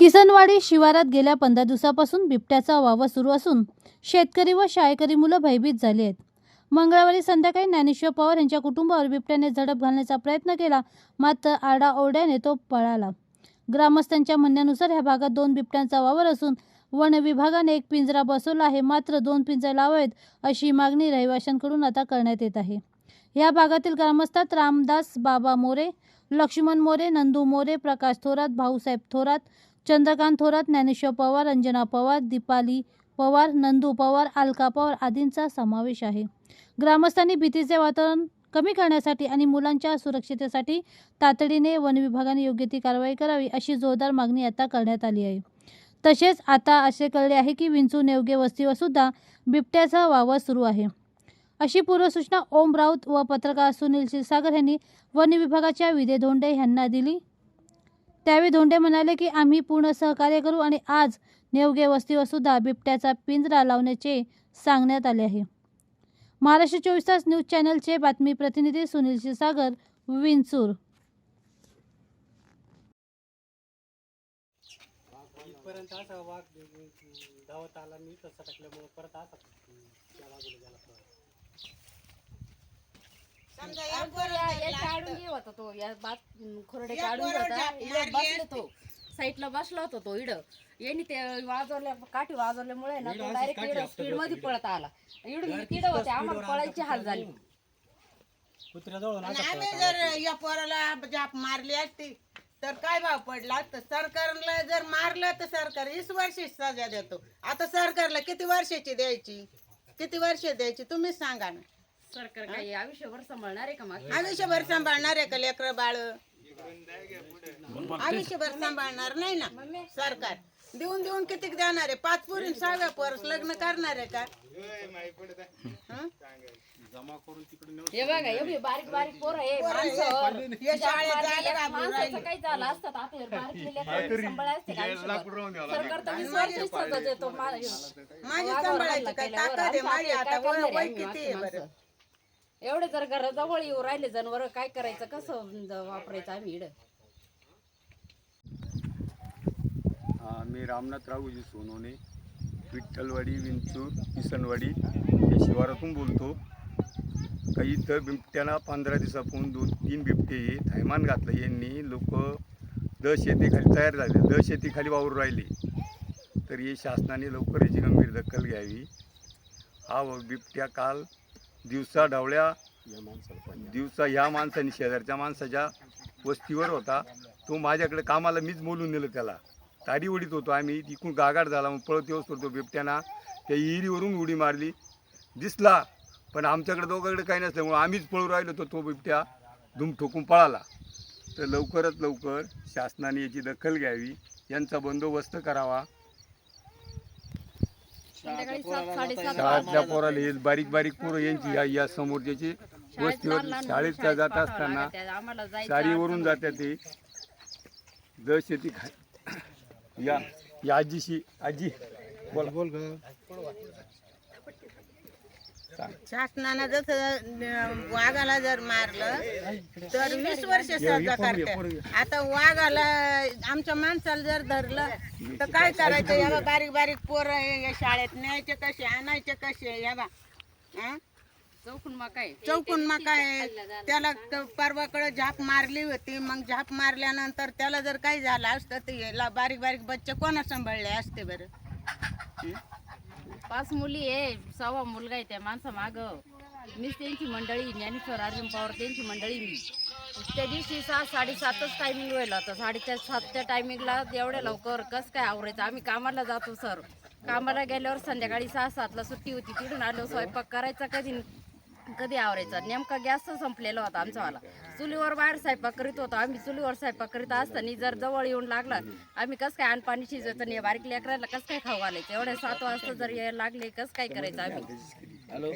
किसनवाडी शिवारात गेल्या पंधरा दिवसापासून बिबट्याचा वावर सुरू असून शेतकरी व शाळकरी मुलं भयभीत झाली आहेत. मंगळवारी संध्याकाळी ज्ञानेश्वर पवार यांच्या कुटुंबावर बिबट्याने झडप घालण्याचा प्रयत्न केला मात्र आडाओरड्याने तो पळाला. ग्रामस्थांच्या म्हणण्यानुसार ह्या भागात दोन बिबट्यांचा वावर असून वन विभागाने एक पिंजरा बसवला आहे मात्र दोन पिंजरे लावावेत अशी मागणी रहिवाशांकडून आता करण्यात येत आहे. या भागातील ग्रामस्थात रामदास बाबा मोरे लक्ष्मण मोरे नंदू मोरे प्रकाश थोरात भाऊसाहेब थोरात चंद्रकांत थोरात ज्ञानेश्वर पवार अंजना पवार दीपाली पवार नंदू पवार अलका पवार आदींचा समावेश आहे. ग्रामस्थांनी भीतीचे वातावरण कमी करण्यासाठी आणि मुलांच्या सुरक्षितेसाठी तातडीने वन विभागाने योग्य ती कारवाई करावी अशी जोरदार मागणी आता करण्यात आली आहे. तसेच आता असे कळले आहे की विंचू नेवगे वस्तीवर सुद्धा बिबट्याचा वावर सुरू आहे. अशी पूर्वसूचना ओम राऊत व पत्रकार सुनील क्षीरसागर यांनी वन विभागाच्या विदे धोंडे यांना दिली. त्यावेळी धोंडे म्हणाले की आम्ही पूर्ण सहकार्य करू आणि आज नेवगे वस्तीवर सुद्धा बिबट्याचा पिंजरा लावण्याचे सांगण्यात आले आहे. महाराष्ट्र चोवीस तास न्यूज चॅनलचे बातमी प्रतिनिधी सुनील क्षीरसागर विंचूर. इथपर्यंत असा वाघ धावत आला मी तर टाकल्यामुळे परत असा त्या बाजूला गेला समजा या अगं, पोराला या- याच्या लागलं. आडून ये होता तो या बात खोरडे या काढून पोरावर होता. झाप इकडं मारली बसलो. तो. साईडला बसला होता तो इड. यांनी ते वाजवल्या काठी वाजवल्यामुळे ना तो डायरेक्ट इड स्पीडमध्ये. पळत आला. इडून तिड होते आम्हाला पळायची आला हाल झाली. कुत्र्याजवळ आणि असा आम्ही जर. या पोराला जाप मारली असती तर काय भाव पडला? असतं सरकारला जर मारलं तर सरकार वीस वर्षाची सजा देतो. आता सरकारला किती वर्षाची द्यायची? किती वर्ष द्यायची? तुम्हीच सांगा ना. सरकार काही आयुष्यभर सांभाळणार आहे का मागे आयुष्यभर सांभाळणार आहे का लेकर बाळ आयुष्यभर सांभाळणार नाही ना सरकार देऊन देऊन किती देणार आहे पाच पुरी सहाव्या पोरस लग्न करणार आहे का हं? हे बघा एवढी बारीक बारीक पोरं आहे. माणसं. हे शाळेत मारली, जायला एक घाबरून माणसाचं राहिली. काही झालं असतं तर आता हे बारीक लेकरं सांभाळले असते का आयुष्यभर? सरकार तर वीस वर्षी सजा देतो मा- माझी वाघावर सांभाळायची हल्ला काय ताकद आहे माझी आता वय वय किती आहे? बरं एवढे जर घराजवळ येऊ राहिले जनावर काय करायचं? कसं वापरायचं आम्ही इड? मी रामनाथ राहूजी सोनोने विठ्ठलवाडी विंचूर किसनवाडी या शिवारातून बोलतो. काही तर बिबट्याला पंधरा दिवसापासून दोन तीन बिबटे थैमान घातलं. यांनी लोक दह शेतीखाली तयार झाले. दह शेतीखाली वावरून राहिले. तर हे शासनाने लवकर याची गंभीर दखल घ्यावी. हा बिबट्या काल दिवसा ढवळ्या दिवसा ह्या माणसाने शेजारच्या माणसाच्या वस्तीवर होता. तो माझ्याकडे कामाला मीच बोलून नेलं त्याला. ताडी उडीत होतो आम्ही. तिकून गागाट झाला. मग पळत येऊस तो बिबट्याना. त्या विहिरीवरून उडी मारली. दिसला. पण आमच्याकडे दोघांकडे काही नसल्यामुळे आम्हीच पळू राहिलो तर तो बिबट्या. धूम ठोकून पळाला. तर लवकरात लवकर शासनाने याची दखल घ्यावी. यांचा बंदोबस्त करावा. संध्याकाळी सात साडेसात शाळेतल्या पोराला हे बारीक बारीक पोरं यांची या या समोरच्याची वस्तीवर शाळेत शाळेत जात असताना. आम्हाला जायचं जात्या ते. दह शेती खा या या आजीशी आजी बोला. बोल ग. शासनानं जसं वाघाला जर मारलं तर वीस वर्ष सजा करते. आता वाघाला आमच्या माणसाला जर धरलं तर काय करायचं? या बारीक बारीक पोरं आहे, या शाळेत न्यायचे कसे आणायचे कसे या बा हं? चौकून मग काय चौकून मग काय त्याला परवाकडे झाप मारली होती. मग झाप मारल्यानंतर त्याला जर काही झालं असतं तर याला बारीक बारीक बच्चे कोणा सांभाळले असते बरं? पाच मुली आहे सहावा मुलगा आहे त्या माणसा माग. मीच त्यांची मंडळी ज्ञानेश्वर अर्जुन पवार त्यांची मंडळी मी. त्या दिवशी सात साडेसातच टायमिंग व्हायला होता साडेच्या सातच्या टायमिंगला एवढ्या लवकर कसं काय आवरायचं? आम्ही कामाला जातो सर कामाला गेल्यावर संध्याकाळी सहा सातला सुट्टी होती. तिथून आलो स्वयंपाक करायचा कधी? कधी आवरायचा? नेमका गॅस संपलेला होता आमचावाला चुलीवर बाहेर स्वयंपाक करीत होतो. आम्ही चुलीवर स्वयंपाक करीत असताना जर जवळ येऊन लागला आम्ही कसं काय अन्न पाणी शिजवायचं नाही बारीक लेकराला कसं काय खाऊ घालायचं? एवढ्या सात वाजता जर यायला लागले कसं काय करायचं आम्ही? हॅलो?